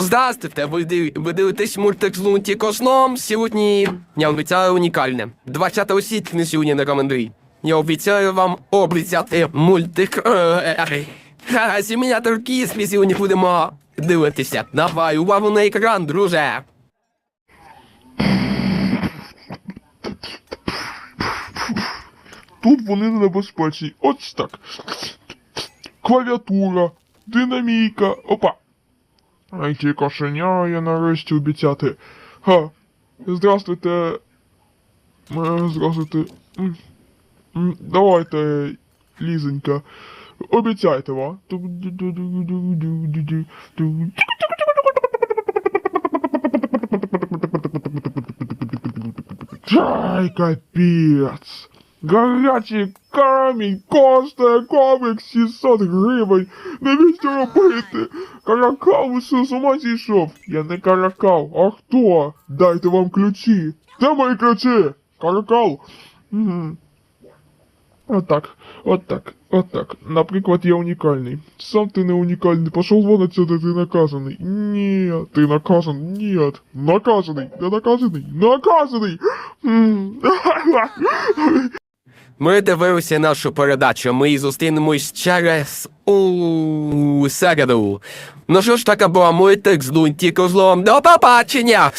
Здравствуйте, ви, див- ви дивитесь мультик з Лунті Косном. Сьогодні я обіцяю унікальне. 20 січня сьогодні на командрі. Я обіцяю вам обіцяти мультик. е, Ха, Сім'ятор Кіс ми сьогодні будемо дивитися. Давай увагу на екран, друже. Тут вони небезпечні. Ось так. Клавіатура, динамійка. Опа. Ай, ті кошеня, я нарешті обіцяти. Ха. Здравствуйте. Здравствуйте. Давайте, Лізенька. Обіцяйте, ва. Ай, капець. Гарячий камінь коштує комік 600 гривень. Навіщо робити? Каракал усе з ума зійшов. Я не каракал, а хто? Дайте вам ключі. Де мої ключі? Каракал. Угу. Отак, отак, отак. Наприклад, я унікальний. Сам ти не унікальний. Пошов вон отсюда, ти наказаний. Ні, ти наказаний. Ні. Наказаний. Не наказаний. Наказаний. Ми дивилися нашу передачу. Ми зустрінемось через у середу. Ну що ж така була мультик з Лунті Козлом. До побачення!